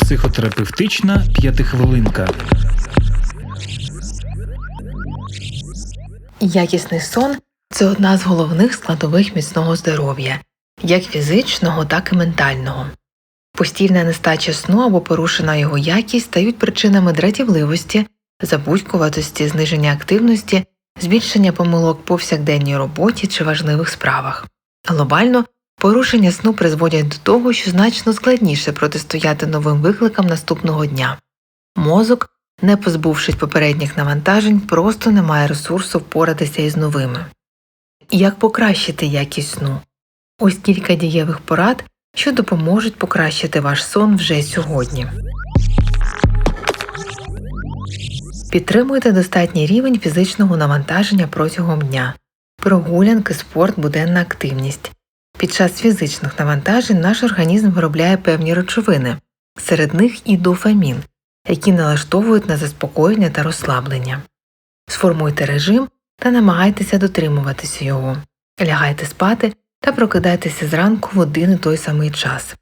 Психотерапевтична п'ятихвилинка. Якісний сон це одна з головних складових міцного здоров'я, як фізичного, так і ментального. Постійна нестача сну або порушена його якість стають причинами дратівливості, забудькуватості, зниження активності, збільшення помилок повсякденній роботі чи важливих справах. Глобально порушення сну призводять до того, що значно складніше протистояти новим викликам наступного дня. Мозок, не позбувшись попередніх навантажень, просто не має ресурсу впоратися із новими. Як покращити якість сну? Ось кілька дієвих порад, що допоможуть покращити ваш сон вже сьогодні. Підтримуйте достатній рівень фізичного навантаження протягом дня. Прогулянки, спорт, буденна активність. Під час фізичних навантажень наш організм виробляє певні речовини, серед них і дофамін, які налаштовують на заспокоєння та розслаблення. Сформуйте режим та намагайтеся дотримуватися його. Лягайте спати та прокидайтеся зранку в один і той самий час.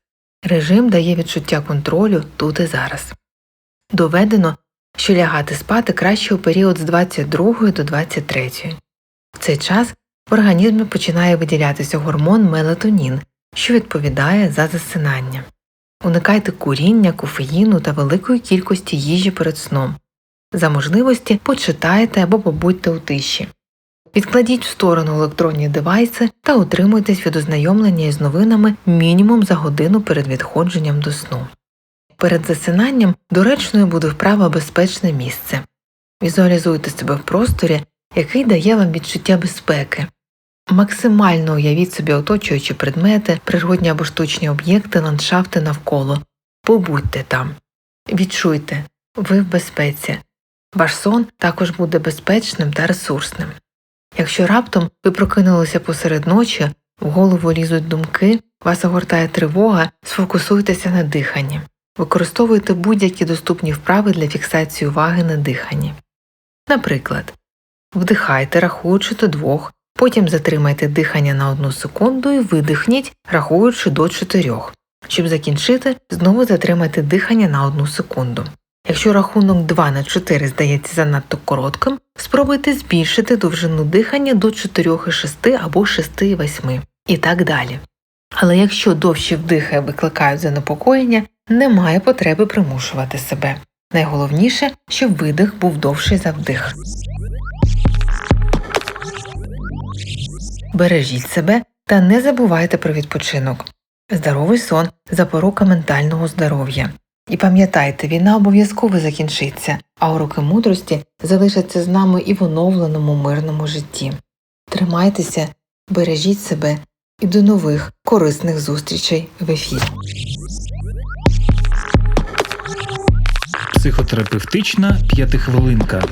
Режим дає відчуття контролю тут і зараз. Доведено, що лягати спати краще у період з 22 до 23. В цей час в організмі починає виділятися гормон мелатонін, що відповідає за засинання. Уникайте куріння, кофеїну та великої кількості їжі перед сном. За можливості почитайте або побудьте у тиші. Відкладіть в сторону електронні девайси та утримуйтесь від ознайомлення із новинами мінімум за годину перед відходженням до сну. Перед засинанням доречною буде вправа безпечне місце. Візуалізуйте себе в просторі, який дає вам відчуття безпеки. Максимально уявіть собі оточуючі предмети, природні або штучні об'єкти, ландшафти навколо. Побудьте там. Відчуйте, ви в безпеці. Ваш сон також буде безпечним та ресурсним. Якщо раптом ви прокинулися посеред ночі, в голову лізуть думки, вас огортає тривога, сфокусуйтеся на диханні. Використовуйте будь-які доступні вправи для фіксації уваги на диханні. Наприклад, вдихайте, рахуючи до двох, потім затримайте дихання на одну секунду і видихніть, рахуючи до чотирьох. Щоб закінчити, знову затримайте дихання на одну секунду. Якщо рахунок 2 на 4 здається занадто коротким, спробуйте збільшити довжину дихання до 4,6 або 6,8 і так далі. Але якщо довші вдихи викликають занепокоєння, немає потреби примушувати себе. Найголовніше, щоб видих був довший за вдих. Бережіть себе та не забувайте про відпочинок. Здоровий сон запорука ментального здоров'я. І пам'ятайте, війна обов'язково закінчиться, а уроки мудрості залишаться з нами і в оновленому мирному житті. Тримайтеся, бережіть себе і до нових корисних зустрічей в ефірі. Психотерапевтична п'ятихвилинка.